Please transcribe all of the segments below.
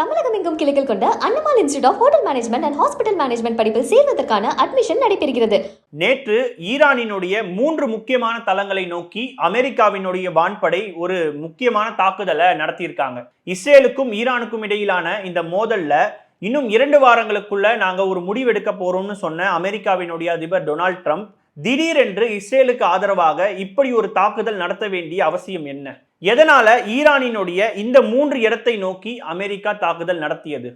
தமிழகம் எங்கும் கிளைகள் கொண்ட அன்னமால் institute of hotel management and hospital management படிப்பில் சேர்வதற்கான அட்மிஷன் நடைபெறுகிறது. நேற்று ஈரானினுடைய மூன்று முக்கியமான தளங்களை நோக்கி அமெரிக்காவினுடைய வான்படை ஒரு முக்கியமான தாக்குதலை நடத்தியிருக்காங்க. இஸ்ரேலுக்கும் ஈரானுக்கும் இடையிலான இந்த மோதல்ல இன்னும் இரண்டு வாரங்களுக்குள்ள நாங்க ஒரு முடிவெடுக்க போறோம்னு சொன்ன அமெரிக்காவினுடைய அதிபர் டொனால்ட் ட்ரம்ப் திடீரென்று இஸ்ரேலுக்கு ஆதரவாக இப்படி ஒரு தாக்குதல் நடத்த வேண்டிய அவசியம் என்ன? எதனால் ஈரானினுடைய இந்த மூன்று இடத்தை நோக்கி அமெரிக்கா தாக்குதல் நடத்தியது?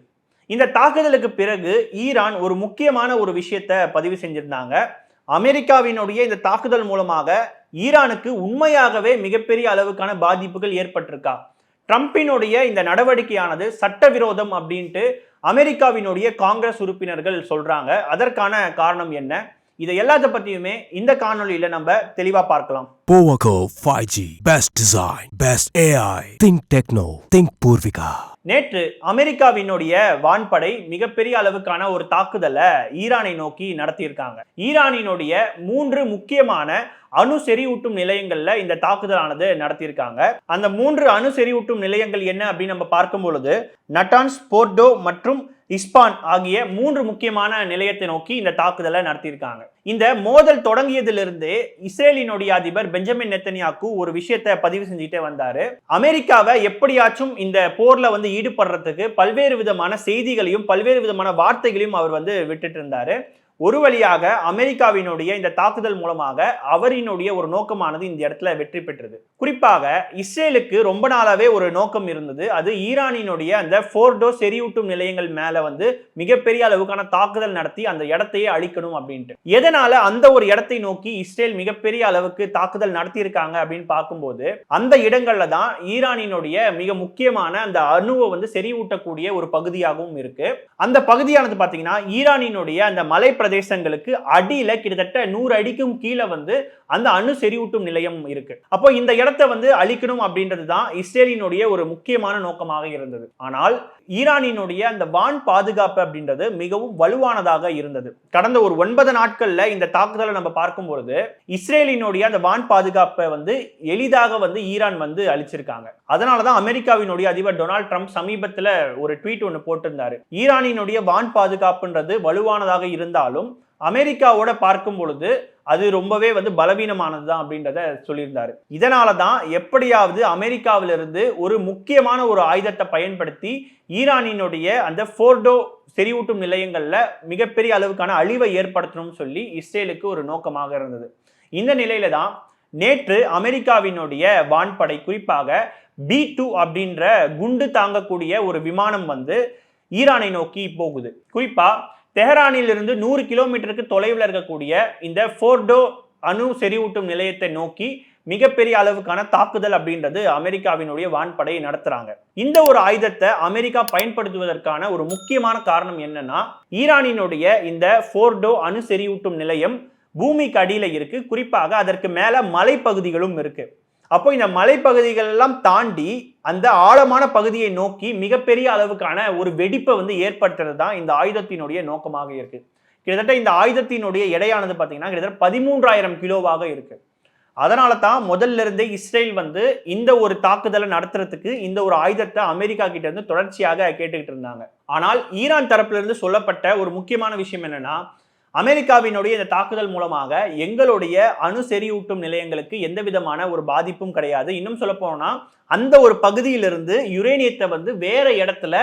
இந்த தாக்குதலுக்கு பிறகு ஈரான் ஒரு முக்கியமான ஒரு விஷயத்தை பதிவு செஞ்சிருந்தாங்க. அமெரிக்காவினுடைய இந்த தாக்குதல் மூலமாக ஈரானுக்கு உண்மையாகவே மிகப்பெரிய அளவுக்கான பாதிப்புகள் ஏற்பட்டிருக்கா? ட்ரம்பினுடைய இந்த நடவடிக்கையானது சட்டவிரோதம் அப்படின்ட்டு அமெரிக்காவினுடைய காங்கிரஸ் உறுப்பினர்கள் சொல்றாங்க. அதற்கான காரணம் என்ன? இதை எல்லாத்த பத்தியுமே இந்த காணொளியில நம்ம தெளிவா பார்க்கலாம் Powaco 5G. Best design. Best AI. Think Techno. Think Purvika. நேற்று அமெரிக்காவினுடைய வான்படை மிகப்பெரிய அளவுக்கான ஒரு தாக்குதலை ஈரானை நோக்கி நடத்தியிருக்காங்க ஈரானினுடைய மூன்று முக்கியமான அணு செறிவூட்டும் நிலையங்கள்ல இந்த தாக்குதலானது நடத்தியிருக்காங்க அந்த மூன்று அணு செறிவூட்டும் நிலையங்கள் என்ன அப்படின்னு நம்ம பார்க்கும் பொழுது நட்டான்ஸ் போர்டோ மற்றும் இஸ்பான் ஆகிய மூன்று முக்கியமான நிலையத்தை நோக்கி இந்த தாக்குதலை நடத்தியிருக்காங்க இந்த மோதல் தொடங்கியதிலிருந்து இஸ்ரேலினுடைய அதிபர் பெஞ்சமின் நெத்தனியாக்கு ஒரு விஷயத்தை பதிவு செஞ்சுட்டே வந்தாரு. அமெரிக்காவை எப்படியாச்சும் இந்த போர்ல வந்து ஈடுபடுறதுக்கு பல்வேறு விதமான செய்திகளையும் பல்வேறு விதமான வார்த்தைகளையும் அவர் வந்து விட்டுட்டு இருந்தாரு. ஒரு வழியாக அமெரிக்காவினுடைய இந்த தாக்குதல் மூலமாக அவரினுடைய ஒரு நோக்கமானது இந்த இடத்துல வெற்றி பெற்றது. குறிப்பாக இஸ்ரேலுக்கு ரொம்ப நாளாவே ஒரு நோக்கம் இருந்தது. அது ஈரானினுடைய அந்த போர்டோ செறிவூட்டும் நிலையங்கள் மேல வந்து மிகப்பெரிய அளவுக்கான தாக்குதல் நடத்தி அந்த இடத்தையே அழிக்கணும் அப்படின்ட்டு. எதனால அந்த ஒரு இடத்தை நோக்கி இஸ்ரேல் மிகப்பெரிய அளவுக்கு தாக்குதல் நடத்தி இருக்காங்க அப்படின்னு பார்க்கும்போது அந்த இடங்கள்ல தான் ஈரானினுடைய மிக முக்கியமான அந்த அணுவை வந்து செறிவூட்டக்கூடிய ஒரு பகுதியாகவும் இருக்கு. அந்த பகுதியானது பாத்தீங்கன்னா ஈரானினுடைய அந்த மலை பிரதேசங்களுக்கு அடியில கிட்டத்தட்ட நூறு அடிக்கும் கீழே வந்து அந்த அணு செறிவூட்டும் நிலையம் இருக்கு. அப்போ இந்த இடத்தை வந்து அழிக்கணும் அப்படின்றது தான் இஸ்ரேலினுடைய ஒரு முக்கியமான நோக்கமாக இருந்தது. ஆனால் ஈரானினுடைய அந்த வான் பாதுகாப்பு அப்படின்றது மிகவும் வலுவானதாக இருந்தது. கடந்த ஒரு ஒன்பது நாட்கள்ல இந்த தாக்குதலை நம்ம பார்க்கும் பொழுது இஸ்ரேலினுடைய அந்த வான் பாதுகாப்பை வந்து எளிதாக வந்து ஈரான் வந்து அழிச்சிருக்காங்க. அதனாலதான் அமெரிக்காவினுடைய அதிபர் டொனால்ட் ட்ரம்ப் சமீபத்தில் ஒரு ட்வீட் ஒன்று போட்டிருந்தாரு. ஈரானினுடைய வான் பாதுகாப்புன்றது வலுவானதாக இருந்தாலும் அமெரிக்காவோட பார்க்கும் பொழுது அது ரொம்பவே வந்து பலவீனமானது தான் அப்படின்றத சொல்லியிருந்தாரு. இதனால தான் எப்படியாவது அமெரிக்காவிலிருந்து ஒரு முக்கியமான ஒரு ஆயுதத்தை பயன்படுத்தி ஈரானினுடைய அந்த ஃபோர்டோ செறிவூட்டும் நிலையங்களில் மிகப்பெரிய அளவுக்கான அழிவை ஏற்படுத்தணும்னு சொல்லி இஸ்ரேலுக்கு ஒரு நோக்கமாக இருந்தது. இந்த நிலையில தான் நேற்று அமெரிக்காவினுடைய வான்படை குறிப்பாக பி டூ அப்படின்ற குண்டு தாங்கக்கூடிய ஒரு விமானம் வந்து ஈரானை நோக்கி போகுது. குறிப்பா தெஹரானிலிருந்து நூறு கிலோமீட்டருக்கு தொலைவில் இருக்கக்கூடிய இந்த ஃபோர்டோ அணு செறிவூட்டும் நிலையத்தை நோக்கி மிகப்பெரிய அளவுக்கான தாக்குதல் அப்படின்றது அமெரிக்காவினுடைய வான்படையை நடத்துறாங்க. இந்த ஒரு ஆயுதத்தை அமெரிக்கா பயன்படுத்துவதற்கான ஒரு முக்கியமான காரணம் என்னன்னா ஈரானினுடைய இந்த ஃபோர்டோ அணு செறிவூட்டும் நிலையம் பூமிக்கு அடியில் இருக்கு. குறிப்பாக அதற்கு மேல மலைப்பகுதிகளும் இருக்கு. அப்போ இந்த மலைப்பகுதிகள் எல்லாம் தாண்டி அந்த ஆழமான பகுதியை நோக்கி மிகப்பெரிய அளவுக்கான ஒரு வெடிப்பை வந்து ஏற்படுத்துறது தான் இந்த ஆயுதத்தினுடைய நோக்கமாக இருக்கு. கிட்டத்தட்ட இந்த ஆயுதத்தினுடைய எடையானது பார்த்தீங்கன்னா கிட்டத்தட்ட பதிமூன்றாயிரம் கிலோவாக இருக்கு. அதனால தான் முதல்ல இருந்தே இஸ்ரேல் வந்து இந்த ஒரு தாக்குதலை நடத்துறதுக்கு இந்த ஒரு ஆயுதத்தை அமெரிக்கா கிட்ட இருந்து தொடர்ச்சியாக கேட்டுக்கிட்டு இருந்தாங்க. ஆனால் ஈரான் தரப்புல இருந்து சொல்லப்பட்ட ஒரு முக்கியமான விஷயம் என்னன்னா அமெரிக்காவினுடைய இந்த தாக்குதல் மூலமாக எங்களுடைய அணு செறிவூட்டும் நிலையங்களுக்கு எந்த விதமான ஒரு பாதிப்பும் கிடையாது. இன்னும் சொல்ல போனா அந்த ஒரு பகுதியிலிருந்து யுரேனியத்தை வந்து வேற இடத்துல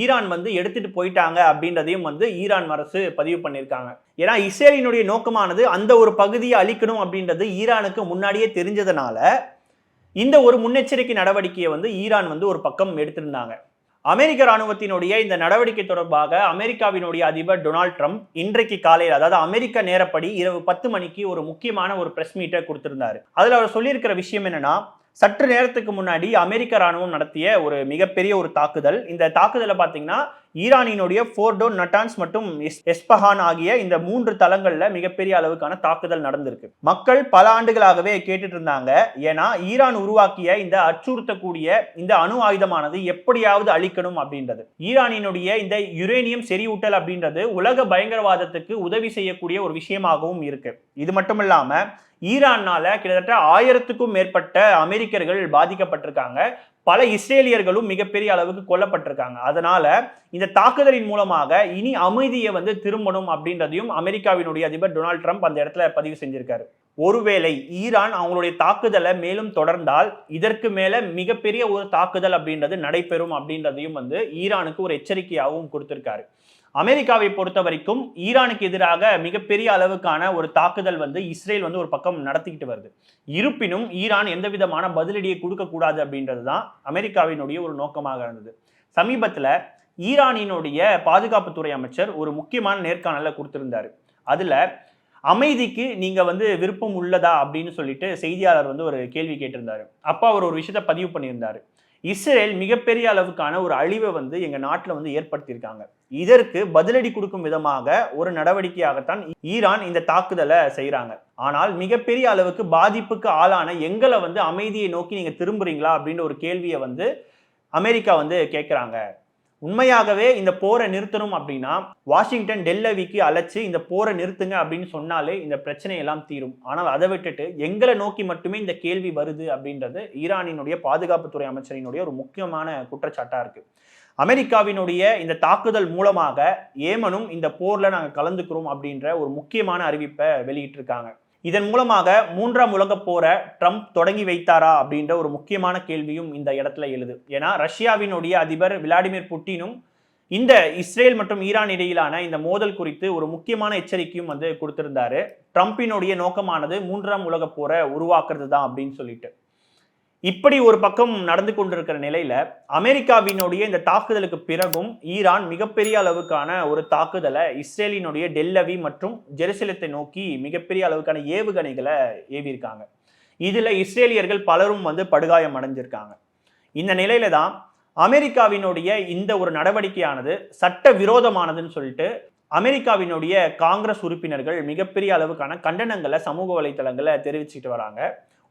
ஈரான் வந்து எடுத்துட்டு போயிட்டாங்க அப்படின்றதையும் வந்து ஈரான் அரசு பதிவு பண்ணியிருக்காங்க. ஏன்னா இஸ்ரேலினுடைய நோக்கமானது அந்த ஒரு பகுதியை அழிக்கணும் அப்படின்றது ஈரானுக்கு முன்னாடியே தெரிஞ்சதுனால இந்த ஒரு முன்னெச்சரிக்கை நடவடிக்கையை வந்து ஈரான் வந்து ஒரு பக்கம் எடுத்திருந்தாங்க. அமெரிக்க ராணுவத்தினுடைய இந்த நடவடிக்கை தொடர்பாக அமெரிக்காவினுடைய அதிபர் டொனால்ட் ட்ரம்ப் இன்றைக்கு காலையில் அதாவது அமெரிக்க நேரப்படி இரவு பத்து மணிக்கு ஒரு முக்கியமான ஒரு பிரஸ் மீட்டை கொடுத்திருந்தார். அதில் அவர் சொல்லியிருக்கிற விஷயம் என்னன்னா சற்று நேரத்துக்கு முன்னாடி அமெரிக்க ராணுவம் நடத்திய ஒரு மிகப்பெரிய ஒரு தாக்குதல். இந்த தாக்குதலை பார்த்தீங்கன்னா ஈரானினுடைய ஃபோர்டோ நட்டான்ஸ் மற்றும் எஸ்- எஸ்பஹான் ஆகிய இந்த மூன்று தளங்கள்ல மிகப்பெரிய அளவுக்கான தாக்குதல் நடந்திருக்கு. மக்கள் பல ஆண்டுகளாகவே கேட்டுட்டு இருந்தாங்க. ஏன்னா ஈரான் உருவாக்கிய இந்த அச்சுறுத்தக்கூடிய இந்த அணு ஆயுதமானது எப்படியாவது அழிக்கணும் அப்படின்றது. ஈரானினுடைய இந்த யுரேனியம் செறிவூட்டல் அப்படின்றது உலக பயங்கரவாதத்துக்கு உதவி செய்யக்கூடிய ஒரு விஷயமாகவும் இருக்கு. இது மட்டும் இல்லாம ஈரான்னால கிட்டத்தட்ட ஆயிரத்துக்கும் மேற்பட்ட அமெரிக்கர்கள் பாதிக்கப்பட்டிருக்காங்க. பல இஸ்ரேலியர்களும் மிகப்பெரிய அளவுக்கு கொல்லப்பட்டிருக்காங்க. அதனால இந்த தாக்குதலின் மூலமாக இனி அமைதியை வந்து திரும்பணும் அப்படின்றதையும் அமெரிக்காவினுடைய அதிபர் டொனால்ட் ட்ரம்ப் அந்த இடத்துல பதிவு செஞ்சிருக்காரு. ஒருவேளை ஈரான் அவங்களுடைய தாக்குதலை மேலும் தொடர்ந்தால் இதற்கு மேல மிகப்பெரிய ஒரு தாக்குதல் அப்படின்றது நடைபெறும் அப்படின்றதையும் வந்து ஈரானுக்கு ஒரு எச்சரிக்கையாகவும் கொடுத்திருக்காரு. அமெரிக்காவை பொறுத்த வரைக்கும் ஈரானுக்கு எதிராக மிகப்பெரிய அளவுக்கான ஒரு தாக்குதல் வந்து இஸ்ரேல் வந்து ஒரு பக்கம் நடத்திக்கிட்டு வருது. இருப்பினும் ஈரான் எந்த விதமான பதிலடியை கொடுக்கக்கூடாது அப்படின்றது தான் அமெரிக்காவினுடைய ஒரு நோக்கமாக இருந்தது. சமீபத்தில் ஈரானினுடைய பாதுகாப்புத்துறை அமைச்சர் ஒரு முக்கியமான நேர்காணலை கொடுத்திருந்தார். அதில் அமைதிக்கு நீங்கள் வந்து விருப்பம் உள்ளதா அப்படின்னு சொல்லிட்டு செய்தியாளர் வந்து ஒரு கேள்வி கேட்டிருந்தாரு. அப்போ அவர் ஒரு விஷயத்தை பதிவு பண்ணியிருந்தார். இஸ்ரேல் மிகப்பெரிய அளவுக்கான ஒரு அழிவை வந்து எங்கள் நாட்டில் வந்து ஏற்படுத்தியிருக்காங்க. இதற்கு பதிலடி கொடுக்கும் விதமாக ஒரு நடவடிக்கையாகத்தான் ஈரான் இந்த தாக்குதலை செய்கிறாங்க ஆனால் மிகப்பெரிய அளவுக்கு பாதிப்புக்கு ஆளான எங்களை வந்து அமைதியை நோக்கி நீங்கள் திரும்புறீங்களா அப்படின்ற ஒரு கேள்வியை வந்து அமெரிக்கா வந்து கேட்குறாங்க உண்மையாகவே இந்த போரை நிறுத்தணும் அப்படின்னா வாஷிங்டன் டெல்லவிக்கு அழைச்சி இந்த போரை நிறுத்துங்க அப்படின்னு சொன்னாலே இந்த பிரச்சனை எல்லாம் தீரும். ஆனால் அதை விட்டுட்டு எங்களை நோக்கி மட்டுமே இந்த கேள்வி வருது அப்படின்றது ஈரானினுடைய பாதுகாப்புத்துறை அமைச்சரினுடைய ஒரு முக்கியமான குற்றச்சாட்டா இருக்கு. அமெரிக்காவினுடைய இந்த தாக்குதல் மூலமாக ஏமனும் இந்த போர்ல நாங்கள் கலந்துக்கிறோம் அப்படின்ற ஒரு முக்கியமான அறிவிப்பை வெளியிட்டிருக்காங்க. இதன் மூலமாக மூன்றாம் உலகப் போரை ட்ரம்ப் தொடங்கி வைத்தாரா அப்படின்ற ஒரு முக்கியமான கேள்வியும் இந்த இடத்துல எழுது. ஏன்னா ரஷ்யாவினுடைய அதிபர் விளாடிமிர் புட்டினும் இந்த இஸ்ரேல் மற்றும் ஈரான் இடையிலான இந்த மோதல் குறித்து ஒரு முக்கியமான எச்சரிக்கையும் வந்து கொடுத்திருந்தாரு. ட்ரம்பினுடைய நோக்கமானது மூன்றாம் உலகப் போரை உருவாக்குறது தான் அப்படின்னு சொல்லிட்டு. இப்படி ஒரு பக்கம் நடந்து கொண்டிருக்கிற நிலையில அமெரிக்காவினுடைய இந்த தாக்குதலுக்கு பிறகும் ஈரான் மிகப்பெரிய அளவுக்கான ஒரு தாக்குதலை இஸ்ரேலினுடைய டெல்லவி மற்றும் ஜெருசலத்தை நோக்கி மிகப்பெரிய அளவுக்கான ஏவுகணைகளை ஏவியிருக்காங்க. இதுல இஸ்ரேலியர்கள் பலரும் வந்து படுகாயம் அடைஞ்சிருக்காங்க. இந்த நிலையில தான் அமெரிக்காவினுடைய இந்த ஒரு நடவடிக்கையானது சட்ட விரோதமானதுன்னு சொல்லிட்டு அமெரிக்காவினுடைய காங்கிரஸ் உறுப்பினர்கள் மிகப்பெரிய அளவுக்கான கண்டனங்களை சமூக வலைத்தளங்களை தெரிவிச்சுட்டு வராங்க.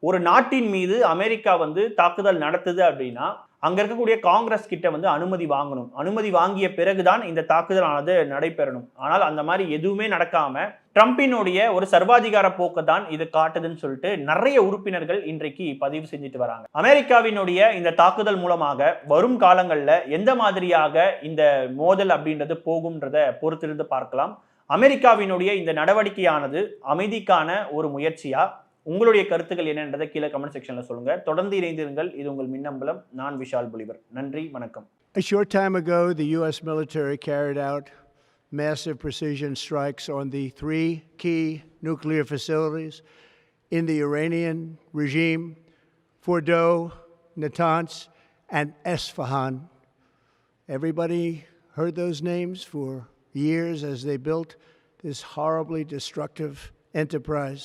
ஒரு நாட்டின் மீது அமெரிக்கா வந்து தாக்குதல் நடத்துது அப்படின்னா அங்க இருக்கக்கூடிய காங்கிரஸ் கிட்ட வந்து அனுமதி வாங்கணும். அனுமதி வாங்கிய பிறகுதான் இந்த தாக்குதலானது நடைபெறணும். ஆனால் அந்த மாதிரி எதுவுமே நடக்காம ட்ரம்பினுடைய ஒரு சர்வாதிகார போக்கு தான் இது காட்டுதுன்னு சொல்லிட்டு நிறைய உறுப்பினர்கள் இன்றைக்கு பதிவு செஞ்சுட்டு வராங்க. அமெரிக்காவினுடைய இந்த தாக்குதல் மூலமாக வரும் காலங்களில் எந்த மாதிரியாக இந்த மோதல் அப்படின்றது போகும்ன்றத பொறுத்திருந்து பார்க்கலாம். அமெரிக்காவினுடைய இந்த நடவடிக்கையானது அமைதிக்கான ஒரு முயற்சியா உங்களுடைய கருத்துக்கள் என்னன்றதை கீழே கமெண்ட் செக்ஷன்ல சொல்லுங்க தொடர்ந்து இணைந்திருங்கள் இது உங்கள் மின்னம்பலம் நான் விஷால் புலிவர் நன்றி வணக்கம் A short time ago, the U.S. military carried out massive precision strikes on the three key nuclear facilities in the Iranian regime Fordo, Natanz, and Esfahan. Everybody heard those names for years as they built this horribly destructive enterprise.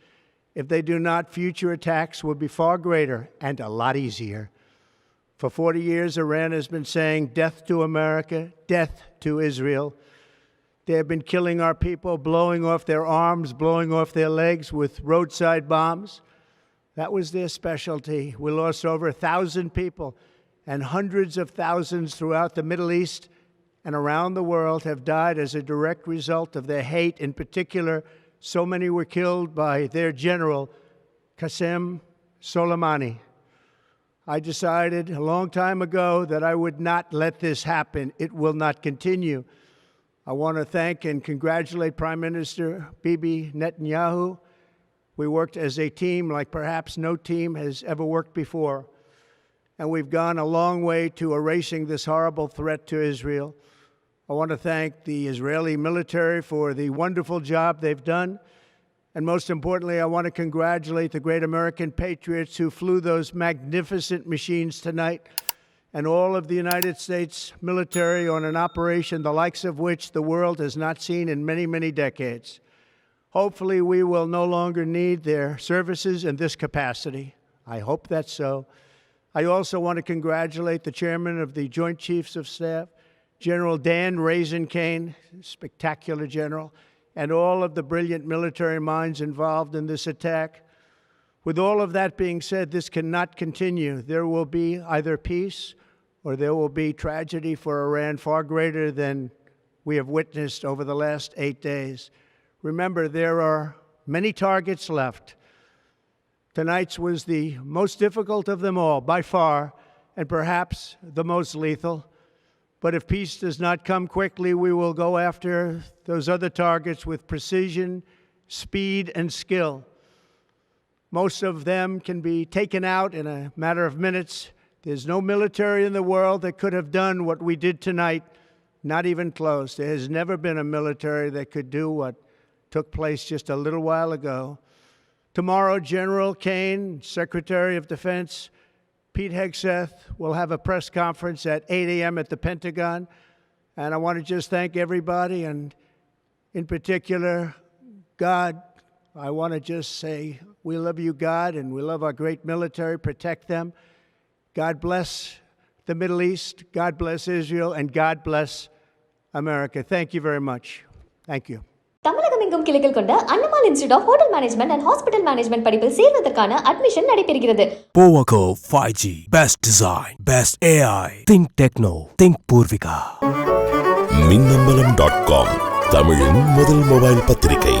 If they do not, future attacks will be far greater and a lot easier. For 40 years, Iran has been saying death to America, death to Israel. They have been killing our people, blowing off their arms, blowing off their legs with roadside bombs. That was their specialty. We lost over a thousand people, and hundreds of thousands throughout the Middle East and around the world have died as a direct result of their hate. In particular, so many were killed by their general, Qasem Soleimani. I decided a long time ago that I would not let this happen. It will not continue. I want to thank and congratulate Prime Minister Bibi Netanyahu. We worked as a team like perhaps no team has ever worked before. And we've gone a long way to erasing this horrible threat to Israel. I want to thank the Israeli military for the wonderful job they've done. And most importantly, I want to congratulate the great American patriots who flew those magnificent machines tonight and all of the United States military on an operation the likes of which the world has not seen in many, many decades. Hopefully, we will no longer need their services in this capacity. I hope that's so. I also want to congratulate the chairman of the Joint Chiefs of Staff, General Dan Raisin Kane, spectacular general, and all of the brilliant military minds involved in this attack. With all of that being said, this cannot continue. There will be either peace or there will be tragedy for Iran far greater than we have witnessed over the last eight days. Remember, there are many targets left. Tonight's was the most difficult of them all, by far, and perhaps the most lethal. But if peace does not come quickly, we will go after those other targets with precision, speed, and skill. Most of them can be taken out in a matter of minutes. There's no military in the world that could have done what we did tonight, not even close. There has never been a military that could do what took place just a little while ago. Tomorrow, General Kane, Secretary of Defense, Pete Hegseth will have a press conference at 8 a.m. at the Pentagon. And I want to just thank everybody, and in particular, God. I want to just say, we love you, God, and we love our great military. Protect them. God bless the Middle East. God bless Israel. And God bless America. Thank you very much. Thank you. தமிழகம் எங்கும் கிளைகள் கொண்ட Annamal institute of hotel management and hospital management படிப்பில் சேர்வதற்கான admission நடைபெறுகிறது Powaco 5G. Best design. Best AI. Think techno. Think Purvika. Minnambalam dot com தமிழின் முதல் mobile பத்திரிகை